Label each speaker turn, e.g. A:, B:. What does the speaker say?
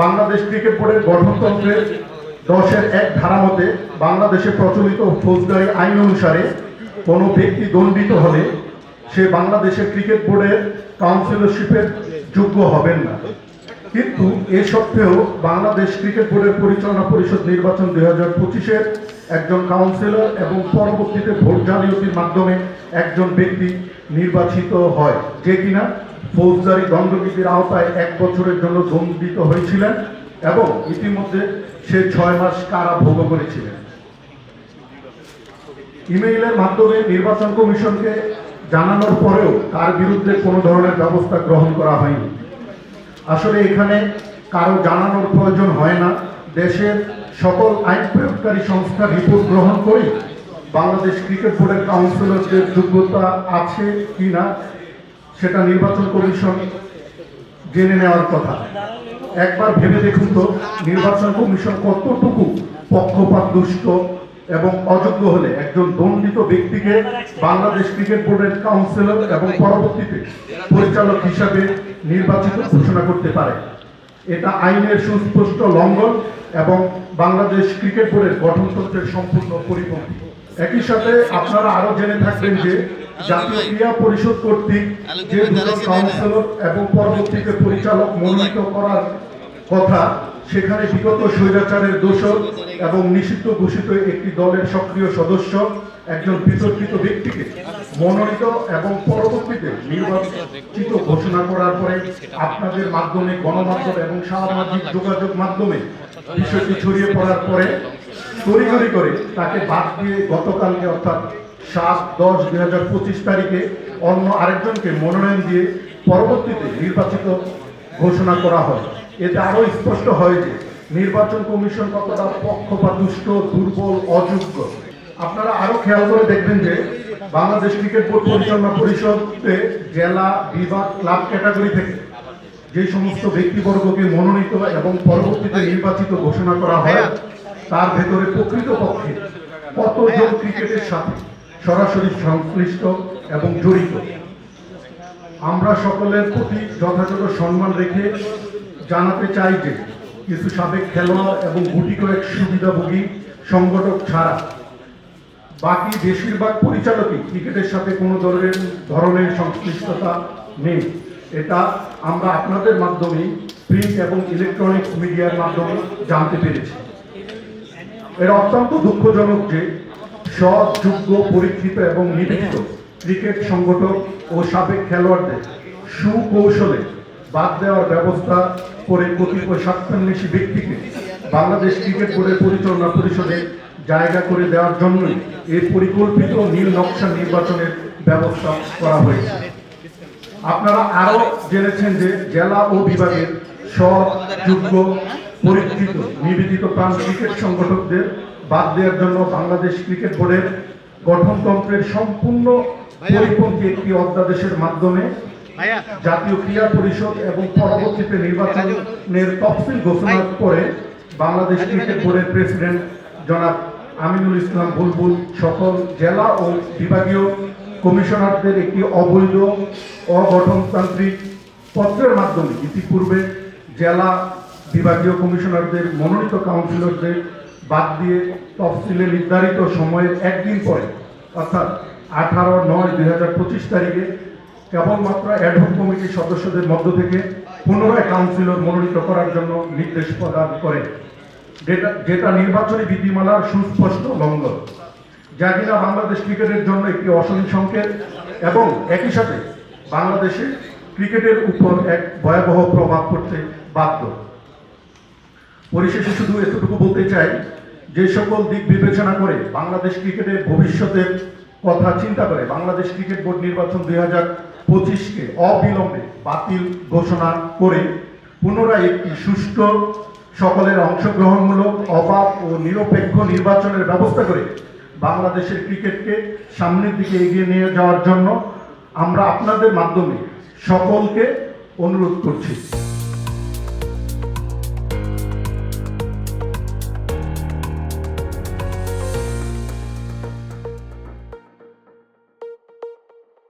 A: Bangladesh cricket বোর্ডের গঠনতন্ত্রের দশের এক ধারা মতে বাংলাদেশে প্রচলিত ফৌজদারি আইন অনুসারে কোনো ব্যক্তি দণ্ডিত হলে সে বাংলাদেশের ক্রিকেট বোর্ডের কাউন্সিলরশিপের যোগ্য হবেন না। কিন্তু এ সত্ত্বেও বাংলাদেশ ক্রিকেট বোর্ডের পরিচালনা পরিষদ নির্বাচন দুই হাজার পঁচিশের একজন কাউন্সিলর এবং পরবর্তীতে ভোট জালিয়াতির মাধ্যমে একজন ব্যক্তি নির্বাচিত হয়, যে কিনা ফৌজদারি দণ্ডবিধির আওতায় এক বছরের জন্য দণ্ডিত হয়েছিলেন এবং ইতিমধ্যে সে ছয় মাস কারা ভোগ করেছিলেন। ইমেইলের মাধ্যমে নির্বাচন কমিশনকে জানানোর পরেও তার বিরুদ্ধে কোনো ধরনের ব্যবস্থা গ্রহণ করা হয়নি। আসলে এখানে কারও জানানোর প্রয়োজন হয় না। দেশের সকল আইন প্রয়োগকারী সংস্থার রিপোর্ট গ্রহণ করে বাংলাদেশ ক্রিকেট বোর্ডের কাউন্সিলরদের যোগ্যতা আছে কি না সেটা নির্বাচন কমিশন জেনে নেওয়ার কথা। একবার ভেবে দেখুন তো, নির্বাচন কমিশন কতটুকু পক্ষপাত দুষ্ট এবং অযোগ্য হলে একজন দণ্ডিত ব্যক্তিকে বাংলাদেশ ক্রিকেট বোর্ডের কাউন্সিলর এবং পরবর্তীতে পরিচালক হিসাবে নির্বাচিত ঘোষণা করতে পারে। এটা আইনের সুস্পষ্ট লঙ্ঘন এবং বাংলাদেশ ক্রিকেট বোর্ডের গঠনতন্ত্রের সম্পূর্ণ পরিপন্থী। একই সাথে আপনারা আরও জেনে থাকবেন যে জাতীয় ক্রীড়া পরিষদ কর্তৃক যে দুজন কাউন্সিলর এবং পরবর্তীতে পরিচালক মনোনীত করার কথা সেখানে বিগত স্বৈরাচারের দোষর এবং নিষিদ্ধ ঘোষিত একটি দলের সক্রিয় সদস্য একজন বিতর্কিত ব্যক্তিকে মনোনীত এবং পরবর্তীতে নির্বাচিত ঘোষণা করার পরে আপনাদের মাধ্যমে গণমাধ্যম এবং সামাজিক যোগাযোগ মাধ্যমে বিষয়টি ছড়িয়ে পড়ার পরে তড়িঘড়ি করে তাকে বাদ দিয়ে গতকালকে অর্থাৎ সাত, দশ, দুই হাজার পঁচিশ তারিখে অন্য আরেকজনকে মনোনয়ন দিয়ে পরবর্তীতে নির্বাচিত ঘোষণা করা হয়। এতে আরও স্পষ্ট হয় যে নির্বাচন কমিশন কতটা পক্ষপাতুষ্ট দুর্বল, অযোগ্য। আপনারা আরও খেয়াল করে দেখবেন যে বাংলাদেশ ক্রিকেট বোর্ড পরিচালনা পরিষদে জেলা, বিভাগ, ক্লাব ক্যাটাগরি থেকে যে সমস্ত ব্যক্তিবর্গকে মনোনীত এবং পরবর্তীতে নির্বাচিত ঘোষণা করা হয় তার ভেতরে প্রকৃতপক্ষে কতজন ক্রিকেটের সাথে সরাসরি সংশ্লিষ্ট এবং জড়িত? আমরা সকলের প্রতি যথাযথ সম্মান রেখে জানাতে চাই যে, কিছু সাবেক খেলোয়াড় এবং গুটি কয়েক সুবিধাভোগী সংগঠক ছাড়া বাকি বেশিরভাগ পরিচালকই ক্রিকেটের সাথে কোনো ধরনের ধরনের সংশ্লিষ্টতা নেই। এটা আমরা আপনাদের মাধ্যমে প্রিন্ট এবং ইলেকট্রনিক্স মিডিয়ার মাধ্যমে জানতে পেরেছি। এর অত্যন্ত দুঃখজনক যে সৎ, যোগ্য, পরীক্ষিত এবং নিবেদিত ক্রিকেট সংগঠক ও সাবেক খেলোয়াড়দের সুকৌশলে বাদ দেওয়ার ব্যবস্থা করে কতিপয় স্বার্থান্বেষী ব্যক্তিকে বাংলাদেশ ক্রিকেট বোর্ডের পরিচালনা পরিষদে জায়গা করে দেওয়ার জন্যই এই পরিকল্পিত নীল নকশা নির্বাচনের ব্যবস্থা করা হয়েছে। আপনারা আরও জেনেছেন যে জেলা ও বিভাগের সৎ, যোগ্য পরীক্ষিত নিবেদিত প্রাণ ক্রিকেট সংগঠকদের বাদ দেওয়ার জন্য বাংলাদেশ ক্রিকেট বোর্ডের গঠনতন্ত্রের সম্পূর্ণ পরিপন্থী একটি অধ্যাদেশের মাধ্যমে জাতীয় ক্রীড়া পরিষদ এবং পরবর্তীতে নির্বাচনের তফসিল ঘোষণা করে বাংলাদেশ ক্রিকেট বোর্ডের প্রেসিডেন্ট জনাব আমিনুল ইসলাম বুলবুল সকল জেলা ও বিভাগীয় কমিশনারদের একটি অবৈধ অগঠনতান্ত্রিক পত্রের মাধ্যমে ইতিপূর্বে জেলা বিভাগীয় কমিশনারদের, মনোনীত কাউন্সিলরদের বাদ দিয়ে তফসিলে নির্ধারিত সময়ের একদিন পরে, অর্থাৎ আঠারো নয় দুই হাজার পঁচিশ তারিখে কেবলমাত্র অ্যাডহক কমিটির সদস্যদের মধ্য থেকে পুনরায় কাউন্সিলর মনোনীত করার জন্য নির্দেশ প্রদান করে। যেটা নির্বাচনী বিধিমালার সুস্পষ্ট লঙ্ঘন, যা কিনা বাংলাদেশ ক্রিকেটের জন্য একটি অশনি সংকেত এবং একই সাথে বাংলাদেশে ক্রিকেটের উপর এক ভয়াবহ প্রভাব পড়তে বাধ্য। পরিশেষে শুধু এতটুকু বলতে চাই, যে সকল দিক বিবেচনা করে বাংলাদেশ ক্রিকেটের ভবিষ্যতের কথা চিন্তা করে বাংলাদেশ ক্রিকেট বোর্ড নির্বাচন দুই হাজার পঁচিশকে অবিলম্বে বাতিল ঘোষণা করে পুনরায় একটি সুষ্ঠু সকলের অংশগ্রহণমূলক, অবাধ ও নিরপেক্ষ নির্বাচনের ব্যবস্থা করে বাংলাদেশের ক্রিকেটকে সামনের দিকে এগিয়ে নিয়ে যাওয়ার জন্য আমরা আপনাদের মাধ্যমে সকলকে অনুরোধ করছি।